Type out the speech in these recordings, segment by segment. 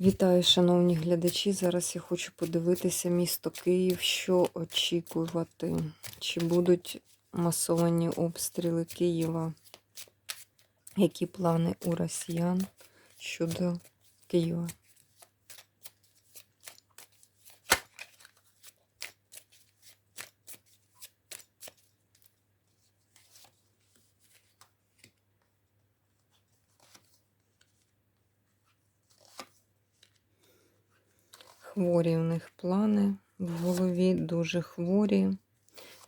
Вітаю, шановні глядачі. Зараз я хочу подивитися місто Київ, що очікувати. Чи будуть масовані обстріли Києва? Які плани у росіян щодо Києва? Хворі в них плани в голові, дуже хворі.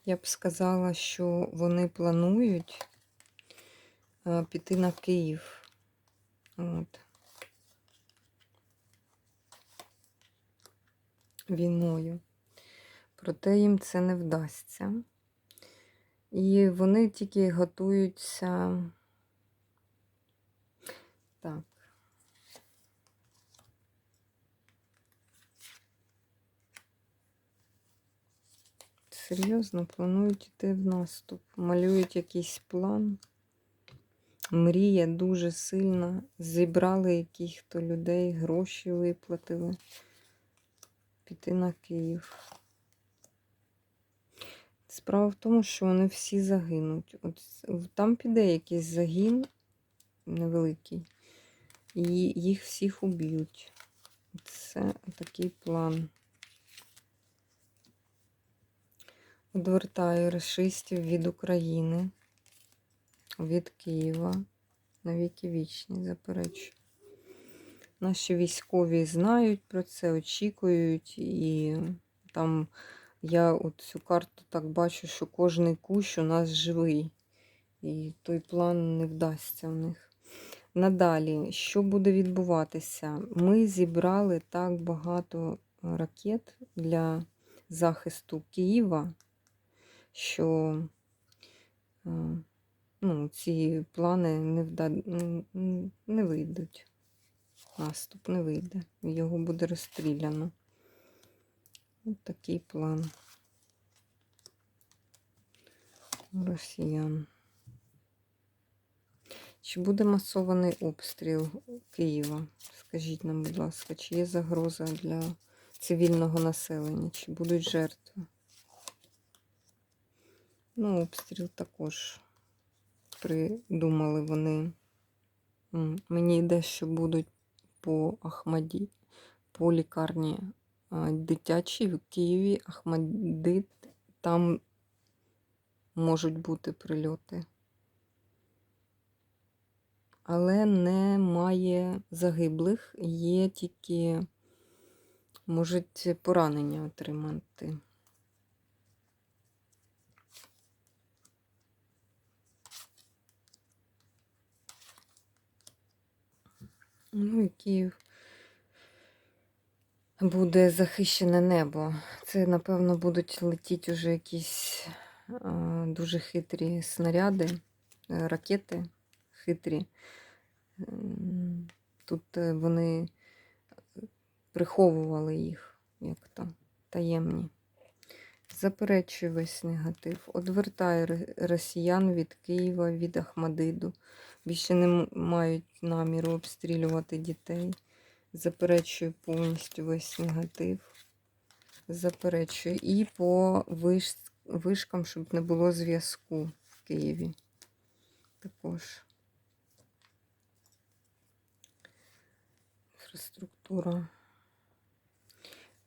Я б сказала, що вони планують е, піти на Київ. От. Війною. Проте їм це не вдасться. І вони тільки готуються. Так. Серйозно планують йти в наступ. Малюють якийсь план. Мрія дуже сильна. Зібрали яких-то людей, гроші виплатили. Піти на Київ. Справа в тому, що вони всі загинуть. От там піде якийсь загін невеликий, і їх всіх уб'ють. Це такий план. Одвертаю расистів від України, від Києва на віки вічні, заперечую. Наші військові знають про це, очікують, і там я от цю карту так бачу, що кожний кущ у нас живий. І той план не вдасться в них. Надалі, що буде відбуватися? Ми зібрали так багато ракет для захисту Києва що е, ну, ці плани не вда... не вийдуть. Наступ не вийде. Його буде розстріляно. Ось такий план росіян. Чи буде масований обстріл Києва? Скажіть нам, будь ласка, чи є загроза для цивільного населення, чи будуть жертви? Ну, обстріл також придумали вони. Мені йде, що будуть по Ахмаді, по лікарні дитячій в Києві, Ахмадит, там можуть бути прильоти. Але немає загиблих, є тільки можуть поранення отримати. Ну і Київ буде захищене небо. Це, напевно, будуть летіти вже якісь а, дуже хитрі снаряди, е, ракети хитрі. Тут е, вони приховували їх, як то, таємні. Заперечую весь негатив. Одвертаю росіян від Києва, від Ахмадиду. Більше не мають наміру обстрілювати дітей. Заперечую повністю весь негатив. Заперечую. І по виш... вишкам, щоб не було зв'язку в Києві. Також. Інфраструктура.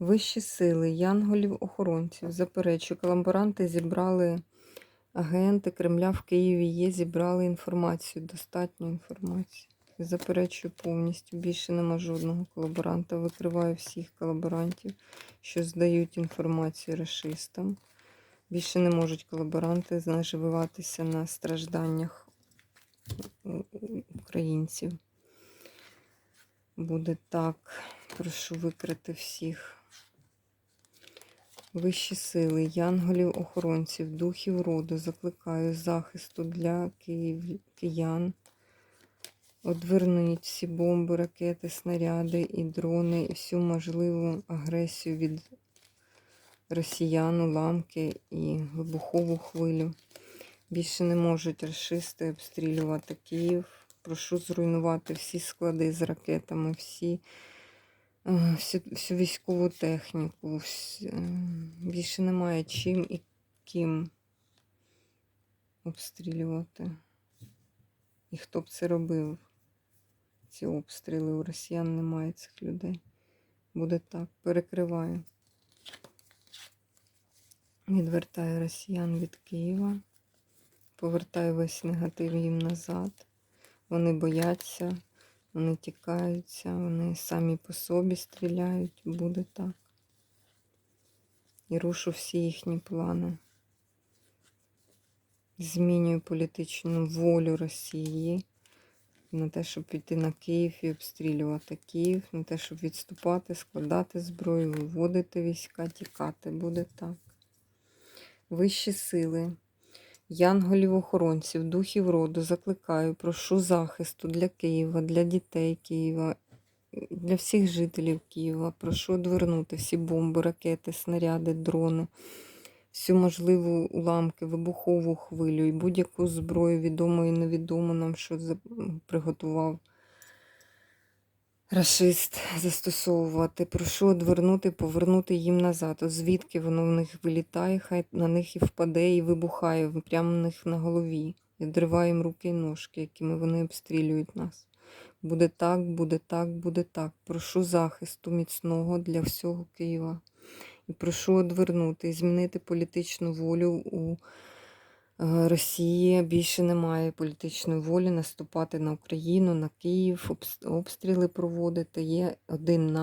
Вищі сили, янголів-охоронців. Заперечую, колаборанти зібрали агенти Кремля в Києві є, зібрали інформацію, достатньо інформації. Заперечую повністю. Більше нема жодного колаборанта. Викриваю всіх колаборантів, що здають інформацію расистам. Більше не можуть колаборанти наживатися на стражданнях українців. Буде так. Прошу викрити всіх. Вищі сили, янголів, охоронців, духів роду, закликаю захисту для київ, киян. Одверніть всі бомби, ракети, снаряди і дрони, і всю можливу агресію від росіян, уламки і вибухову хвилю. Більше не можуть расисти обстрілювати Київ. Прошу зруйнувати всі склади з ракетами, всі всю, всю військову техніку. вс- е, Більше немає чим і ким обстрілювати. І хто б це робив? Ці обстріли у росіян немає цих людей. Буде так. Перекриваю. Відвертаю росіян від Києва. Повертаю весь негатив їм назад. Вони бояться, вони тікаються, вони самі по собі стріляють. Буде так. І рушу всі їхні плани. Змінюю політичну волю Росії на те, щоб піти на Київ і обстрілювати Київ, на те, щоб відступати, складати зброю, виводити війська, тікати. Буде так. Вищі сили, янголів-охоронців, духів роду закликаю, прошу захисту для Києва, для дітей Києва, для всіх жителів Києва. Прошу одвернути всі бомби, ракети, снаряди, дрони, всю можливу уламки, вибухову хвилю і будь-яку зброю, відому і невідому нам, що приготував Рашист застосовувати. Прошу одвернути, повернути їм назад. От звідки воно в них вилітає, хай на них і впаде, і вибухає прямо в них на голові. І дриває їм руки і ножки, якими вони обстрілюють нас. Буде так, буде так, буде так. Прошу захисту міцного для всього Києва. І прошу одвернути змінити політичну волю у Росії. Більше немає політичної волі наступати на Україну, на Київ, обстріли проводити. Є один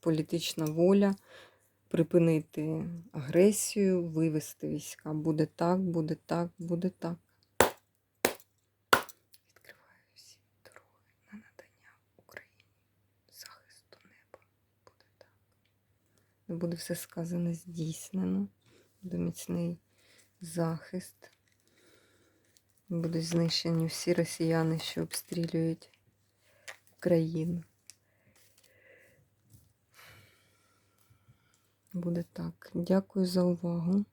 політична воля припинити агресію, вивести війська. Буде так, буде так, буде так. Відкриваю всі дороги на надання Україні захисту неба. Буде. Не буде все сказане здійснено. Буде міцний захист. Будуть знищені всі росіяни, що обстрілюють Україну. Буде так. Дякую за увагу.